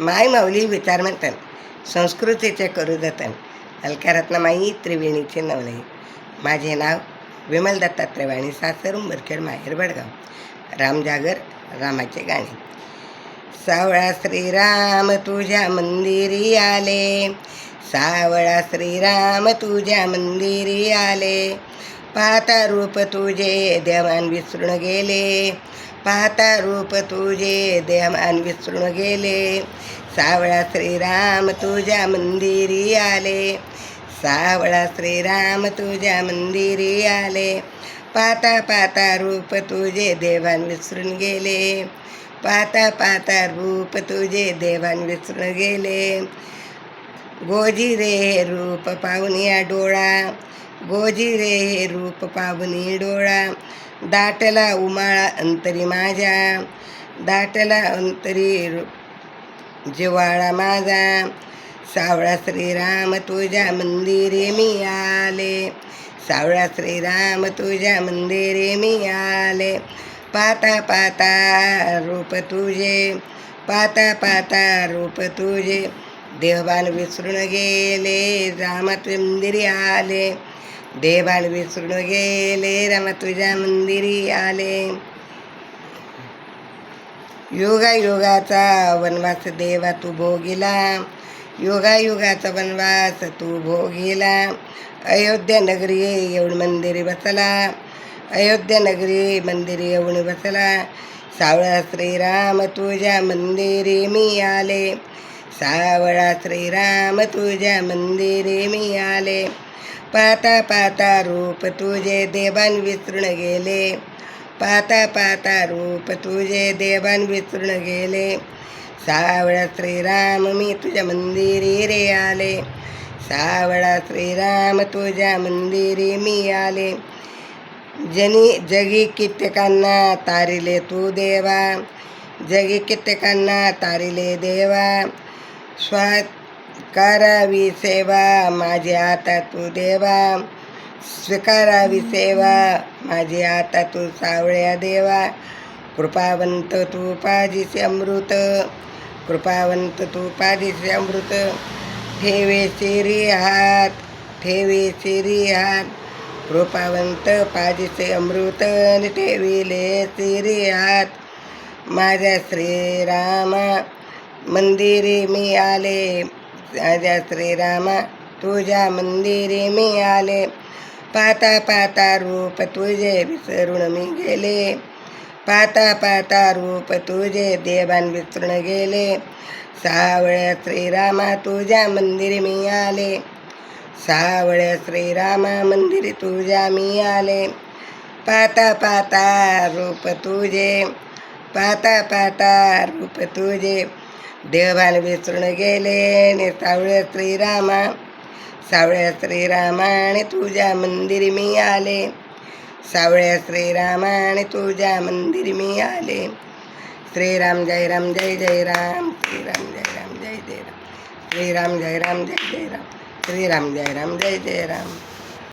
माय माऊली विचारमंथन संस्कृतीचे करू जतन अलकारत्नमाई त्रिवेणीचे नवले. माझे नाव विमल दत्तात्रयवाणी सासर उंबरखेड माहेर बडगाव. रामजागर रामाचे गाणे. सावळा श्रीराम तुझ्या मंदिरी आले. सावळा श्रीराम तुझ्या मंदिरी आले. पाहता रूप तुझे देवान विसरून गेले. पाहता रूप तुझे देवान विसरून गेले. सावळा श्रीराम तुझ्या मंदिरी आले. सावळा श्रीराम तुझ्या मंदिरी आले. पाहता पाहता रूप तुझे देवान विसरून गेले. पाहता पाहता रूप तुझे देवान विसरून गेले. गोजी रे हे रूप पाहुनी डोळा गोजी रे हे रूप पाहुनी डोळा. दाटला उमाळा अंतरी माझ्या दाटला अंतरी रु- जिव्हाळा माझा सावळा श्रीराम तुझ्या मंदिरे मी आले सावळा श्रीराम तुझ्या मंदिरे मी आले पाता पाता रूप तुझे पाता पाता रूप तुझे देवान विसरून गेले रामा मंदिरी आले देवान विसरून गेले रामा तुझ्या मंदिरी आले. योगा योगाचा वनवास देवा तू भोगिला. योगा युगाचा वनवास तू भोगिला. अयोध्या नगरी येऊन मंदिरी बसला. अयोध्या नगरी मंदिरी येऊन बसला. सावळा श्रीराम तुझ्या मंदिरी मी आले. सावळा श्रीराम तुझ्या मंदिरी मी आले. पाता पाता रूप तुझे देवान विसरून गेले. पाता पाता रूप तुझे देवान विसरून गेले. सावळा श्रीराम मी तुझ्या मंदिरी रे आले. सावळा श्रीराम तुझ्या मंदिरी मी आले. जनी जगी कित्येकांना तारिले तू देवा. जगी कित्येकांना तारिले देवा. स्वा करावी सेवा माझी आता तू देवा. स्वीकारावी सेवा माझी आता तू सावळ्या देवा. कृपावंत तू पाजीचे अमृत कृपावंत तू पाजीचे अमृत ठेवे शिरी हात ठेवे शिरी हात. कृपावंत पाजीचे अमृत आणि ठेविले शिरी हात. माझ्या श्रीरामा मंदिरी मी आले. माझ्या श्रीरामा तुझ्या मंदिरी मी आले. पाता पाता रूप तुझे विसरून मी गेले. पाता पाता रूप तुझे देवान विसरून गेले. सावळ्या श्रीरामा तुझ्या मंदिरी मी आले. सावळ्या श्रीरामा मंदिर तुझ्या मी आले. पाता पाता रूप तुझे पाता पाता रूप तुझे. देवान विसरून गेले ने सावळे श्रीरामा. सावळ्या श्रीरामा आणि तुझ्या मंदिर मी आले. सावळ्या श्रीरामा आणि तुझ्या मंदिर मी आले. श्रीराम जय राम जय जय राम. श्रीराम जय राम जय जय राम. श्रीराम जय राम जय जय राम. श्रीराम जय राम जय जय राम.